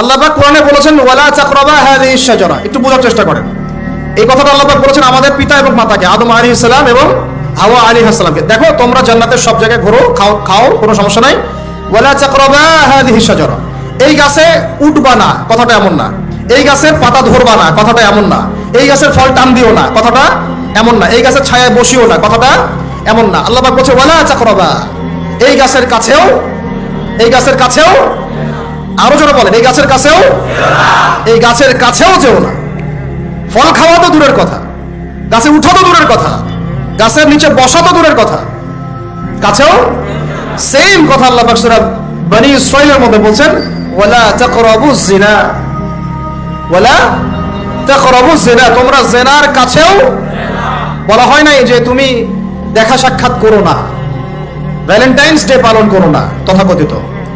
আল্লাহ পাক কোরআনে বলেছেন, ওয়ালা চাকরাবা হাদিহি শাজারা। একটু বোঝার চেষ্টা করেন। এই কথাটা আল্লাহ পাক বলেছেন আমাদের পিতা এবং মাতাকে, আদম আলাইহিস সালাম এবং হাওয়া আলাইহিস সালামকে। দেখো, তোমরা জান্নাতের সব জায়গায় ঘোরো, খাও খাও, কোনো সমস্যা নাই। ওয়ালা চাকরাবা হাদিহি শাজারা। এই গাছে উঠবা না, কথাটা এমন না। এই গাছের পাতা ধরবা না, কথাটা এমন না। এই গাছের ফল টান দিও না, কথাটা এমন না। এই গাছের ছায়ায় বসিও না, কথাটা এমন না। আল্লাহ পাক বলছে, ওয়ালা চাকরাবা এই গাছের কাছেও, এই গাছের কাছেও আরও জোরে বলেন, এই গাছের কাছেও? এই গাছের কাছেও যেও না। ফল খাওয়া তো দূরের কথা, গাছে উঠা তো দূরের কথা, গাছের নিচে বসা তো দূরের কথা। কাছেও? সেম কথা আল্লাহ পাক সূরা বনি ইসরাইলের মধ্যে বলছেন, ওয়ালা তাকরাবু জিনা ওয়ালা তাকরাবু জিনা তোমরা জেনার কাছেও বলা হয় নাই যে তুমি দেখা সাক্ষাৎ করো না। ভ্যালেন্টাইন্স ডে পালন করো না, তথাকথিত।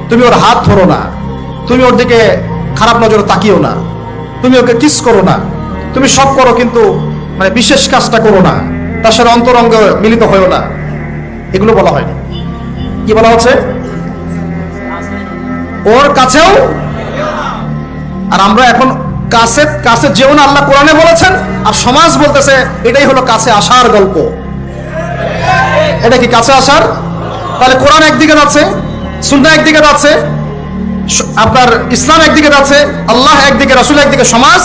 তুমি ওর হাত ধরো না। তুমি ওর দিকে খারাপ নজরে তাকিও না। তুমি ওকে কিস করো না। তুমি সব করো কিন্তু মানে বিশেষ কাজটা করো না। তার সাথে অন্তরঙ্গ মিলিত হয়েও না। এগুলো বলা হয়নি। কি বলা হচ্ছে? ওর কাছেও? আর আমরা এখন কাছে কাছে যেও না, আল্লাহ কোরআনে বলেছেন, আর সমাজ বলতেছে, এটাই হলো কাছে আসার গল্প। এটা কি কাছে আসার? তাহলে কোরআন একদিকে যাচ্ছে সুন্দর একদিকে যাচ্ছে আপনার ইসলাম একদিকে যাচ্ছে, আল্লাহ একদিকে, রাসুল একদিকে, সমাজ।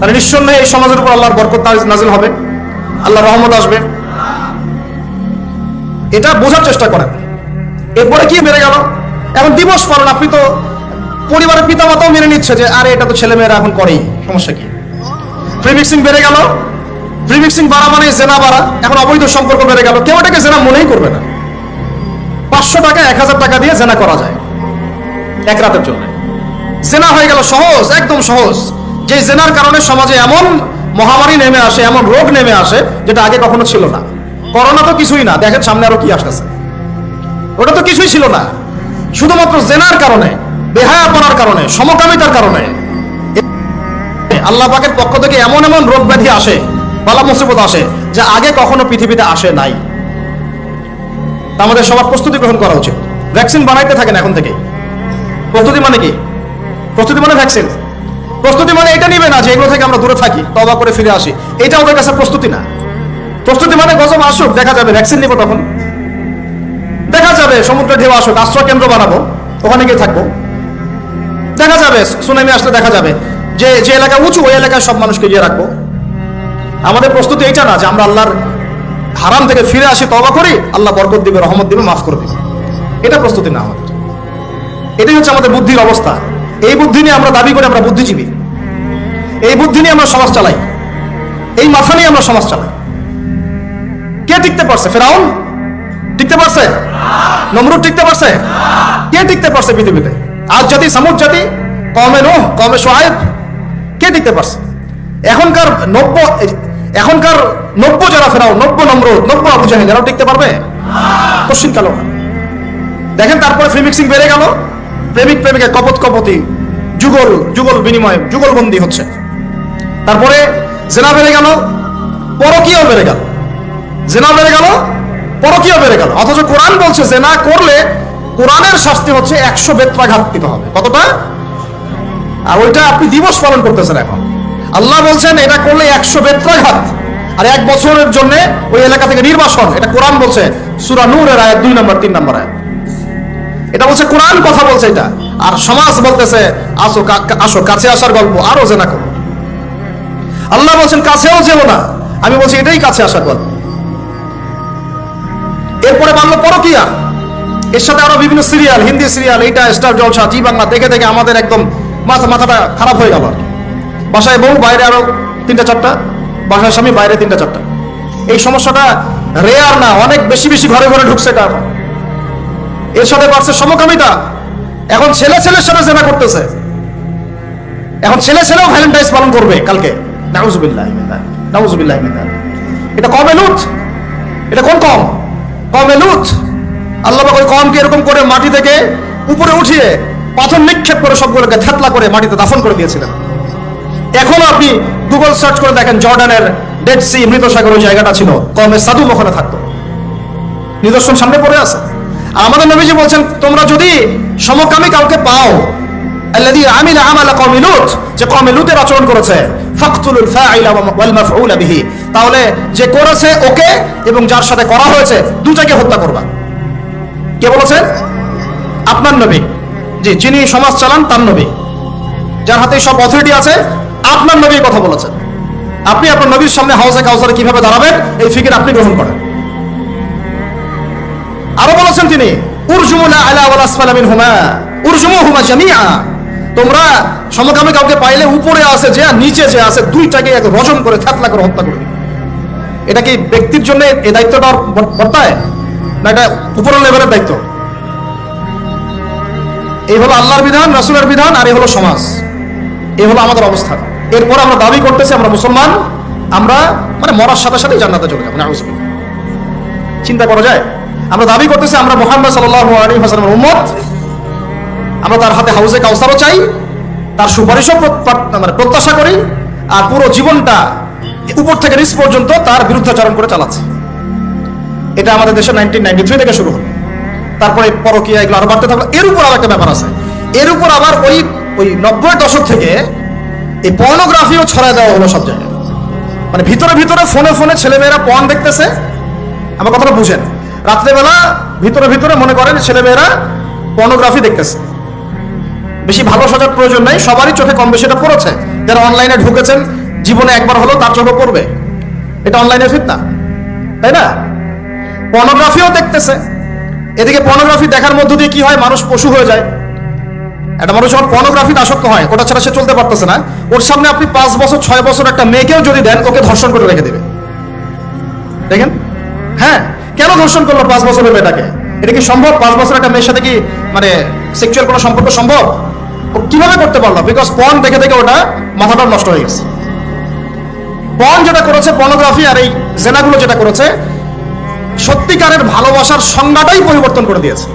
তাহলে নিঃসন্দেহে এই সমাজের উপর আল্লাহর বরকত নাজ- নাজিল হবে। আল্লাহ রহমত আসবে। এটা বোঝার চেষ্টা করেন। এরপরে কি বেড়ে গেল? এখন দিবস পালন, আপনি তো পরিবারের পিতা মাতাও মেনে নিচ্ছে যে, আরে, এটা তো ছেলে মেয়েরা এখন করেই, সমস্যা কি? ফ্রি মিক্সিং বেড়ে গেল। ফ্রি মিক্সিং বাড়া মানে জেনা বাড়া। এখন অবৈধ সম্পর্ক বেড়ে গেল। কেউ এটাকে জেনা মনেই করবে না। পাঁচশো টাকা, এক হাজার টাকা দিয়ে জেনা করা যায়। এক রাতের জন্য। জেনা হয়ে গেল সহজ, একদম সহজ। যে জেনার কারণে সমাজে এমন মহামারী নেমে আসে, এমন রোগ নেমে আসে, যেটা আগে কখনো ছিল না। করোনা তো কিছুই না, দেখেন সামনে আরও কি আসতেছে। ওটা তো কিছুই ছিল না। শুধুমাত্র জেনার কারণে বেহায়াপনার কারণে, সমকামিতার কারণে। আল্লাহ পাকের পক্ষ থেকে এমন এমন রোগ ব্যাধি আসে, বালা মুসিবত আসে, যা আগে কখনো পৃথিবীতে আসে নাই। আমাদের সবার প্রস্তুতি গ্রহণ করা উচিত। ভ্যাকসিন বানাইতে থাকেন এখন থেকে। প্রস্তুতি মানে কি? প্রস্তুতি মানে ভ্যাকসিন প্রস্তুতি মানে এটা নিবে না যে এগুলো থেকে আমরা দূরে থাকি, তবা করে ফিরে আসি। এটা ওদের কাছে প্রস্তুতি না। প্রস্তুতি মানে গজব আসুক, দেখা যাবে ভ্যাকসিন নিব তখন। দেখা যাবে সমুদ্রে ঢেউ আসুক আশ্রয় কেন্দ্র বানাবো, ওখানে গিয়ে থাকব। দেখা যাবে সুনামি আসলে দেখা যাবে। যে যে এলাকা উঁচু, ওই এলাকায় সব মানুষকে গিয়ে রাখব। আমাদের প্রস্তুতি এইটা না যে আমরা আল্লাহর হারাম থেকে ফিরে আসি, তবা করি, আল্লাহ বরকত দিবে, রহমত দিবে, মাফ করে দিবে। এটা প্রস্তুতি না আমাদের। এটাই হচ্ছে আমাদের বুদ্ধির অবস্থা। এই বুদ্ধি নিয়ে আমরা দাবি করি আমরা বুদ্ধিজীবী। এই বুদ্ধি নিয়ে আমরা সমাজ চালাই। এই মাথা নিয়ে আমরা সমাজ চালাই। কে টিকতে পারছে? ফেরাউন? টিকতে পারছে? নমরুদ টিকতে পারছে? কে টিকতে পারছে পৃথিবীতে? আজ জাতি, সামুদ জাতি কমে নো কমে সোহায়েব কে টিকতে পারছে? এখনকার নব্য এখনকার নব্য যারা ফেরাও নব্য নমরুদ, নব্য আবু জাহেল, এরাও টিকতে পারবে? পশ্চিম কালো দেখেন তারপরে ফ্রি মিক্সিং বেড়ে গেল। প্রেমিক প্রেমিকা, কপত কপতি, যুগল যুগল বিনিময়, যুগলবন্দি হচ্ছে। তারপরে জেনা বেড়ে গেল, পরকীয় বেড়ে গেল। জেনা বেড়ে গেল, পরকীয় বেড়ে গেল। অথচ কোরআন বলছে, জেনা করলে কোরআনের শাস্তি হচ্ছে একশো বেত্রাঘাত দিতে হবে। কতটা? আর ওইটা আপনি দিবস পালন করতেছেন এখন। আল্লাহ বলছেন, এটা করলে একশো বেত্রাঘাত। আর এক বছরের জন্য ওই এলাকা থেকে নির্বাসন। এটা কোরআন বলছে, সুরা নূরের আয়াত দুই নম্বর, তিন নম্বর আয়াত। এটা বলছে, কোরআন কথা বলছে এটা। আর সমাজ বলতেছে, আসো আসো, কাছে আসার গল্প, আরও জেনা করো। আল্লাহ বলছেন, কাছেও যেও না। আমি বলছি, এটাই কাছে আসার গল্প। এরপরে বাংলা পরকিয়া। এর সাথে আরও বিভিন্ন সিরিয়াল, হিন্দি সিরিয়াল, এইটা, স্টার, জলসা, জি বাংলা, দেখে দেখে আমাদের একদম মাথা, মাথাটা খারাপ হয়ে গেল বাসায় বউ, বাইরে আরও তিনটা, চারটা। বাসায় স্বামী, বাইরে তিনটা, চারটা। এই সমস্যাটা রেয়ার না, অনেক বেশি বেশি ঘরে ঘরে ঢুকছে এটা। এর সাথে বাড়ছে সমকামিতা। এখন ছেলে ছেলের সাথে জেনা করতেছে। এখন ছেলে ছেলেও ভ্যালেন্টাইন্স পালন করবে কালকে। নাউজুবিল্লাহ নাউজুবিল্লাহ এটা কমে লুট। এটা কোন কম? কমে লুট। আল্লাহ ওই কমকে এরকম করে মাটি থেকে উপরে উঠিয়ে পাথর নিক্ষেপ করে সবগুলোকে থেতলা করে মাটিতে দাফন করে দিয়েছিলেন। এখনও আপনি গুগল সার্চ করে দেখেন জর্ডানের ডেড সি মৃত সাগর জায়গাটা ছিল। কমে সাধু ওখানে থাকতো। নিদর্শন সামনে পড়ে আছে। আমাদের নবীজি বলছেন, তোমরা যদি সমকামী কাউকে পাও যে লুতের আচরণ করেছে তাহলে যে করেছে ওকে এবং যার সাথে করা হয়েছে দুটাকে হত্যা করবা। কে আপনার নবী। যিনি সমাজ চালান, তার নবী। যার হাতে সব অথরিটি আছে, আপনার নবী কথা বলেছেন। আপনি আপনার নবীর সামনে হাউসে কাউসারে কীভাবে দাঁড়াবেন, এই ফিকির আপনি গ্রহণ করেন। বলেছেন তিনি তোমরা সমকামী কাউকে পাইলে উপরে আছে যে আর নিচে যে আছে দুইটাকে এক রজম করে, থাতলা করে হত্যা করবে এটা কি ব্যক্তির জন্য এই দায়িত্বটা বর্তায়? না এটা উপরের লেভেলের দায়িত্ব? এই হলো আল্লাহর বিধান, রাসূলের বিধান, আর এই হলো সমাজ। এই হলো আমাদের অবস্থা এরপর আমরা দাবি করতেছি, আমরা মুসলমান, আমরা মানে মরার সাথে সাথেই জান্নাতে চলে যাব চিন্তা করা যায়? আমরা দাবি করতেছি, আমরা মোহাম্মদ সাল্লাল্লাহু আলাইহি ওয়াসাল্লামের উম্মত। আমরা তার হাতে হাউসে কাউসারও চাই, তার সুপারিশও প্র- প্র- মানে প্রত্যাশা করি, আর পুরো জীবনটা উপর থেকে নিচ পর্যন্ত তার বিরুদ্ধাচরণ করে চালাচ্ছে। এটা আমাদের দেশে নাইনটিন নাইনটি থ্রি থেকে শুরু হলো তারপরে পরকীয়া এগুলো আরও বাড়তে থাকল এর উপর আবার একটা ব্যাপার আছে। এর উপর আবার ওই ওই নব্বই দশক থেকে এই পর্নোগ্রাফিও ছড়ায় দেওয়া হলো সব জায়গায়। মানে ভিতরে ভিতরে ফোনে ফোনে ছেলেমেয়েরা পণ দেখতেছে। আমার কথাটা বুঝেন। রাত্রেবেলা ভিতরে ভিতরে মনে করেন ছেলেমেয়েরা পর্নোগ্রাফি দেখতেছে। বেশি ভালো সাজার প্রয়োজন নাই, সবারই চোখে কম বেশি এটা পড়েছে। যারা অনলাইনে ঢুকেছেন, জীবনে একবার হলো তার চোখে পড়বে। এটা অনলাইনে ফিতনা, তাই না? পর্নোগ্রাফিও দেখতেছে। এদিকে পর্নোগ্রাফি দেখার মধ্য দিয়ে কি হয়? মানুষ পশু হয়ে যায়। একটা মানুষ যখন পর্নোগ্রাফিতে আসক্ত হয়, ওটা ছাড়া সে চলতে পারতেছে না। ওর সামনে আপনি পাঁচ বছর, ছয় বছর একটা মেয়েকেও যদি দেন, ওকে ধর্ষণ করে রেখে দেবে। দেখেন? হ্যাঁ? কেন ধর্ষণ করল পাঁচ বছরের মেয়েটাকে? এটা কি সম্ভব? পাঁচ বছর একটা মেয়ের সাথে কি মানে সেক্সুয়াল কোনো সম্পর্ক সম্ভব? ও কীভাবে করতে পারল? বিকজ পর্ন দেখে দেখে ওটা মাথাটা নষ্ট হয়ে গেছে। পর্ন যেটা করেছে পর্নোগ্রাফি আর এই জেনাগুলো যেটা করেছে, সত্যিকারের ভালোবাসার সংজ্ঞাটাই পরিবর্তন করে দিয়েছে।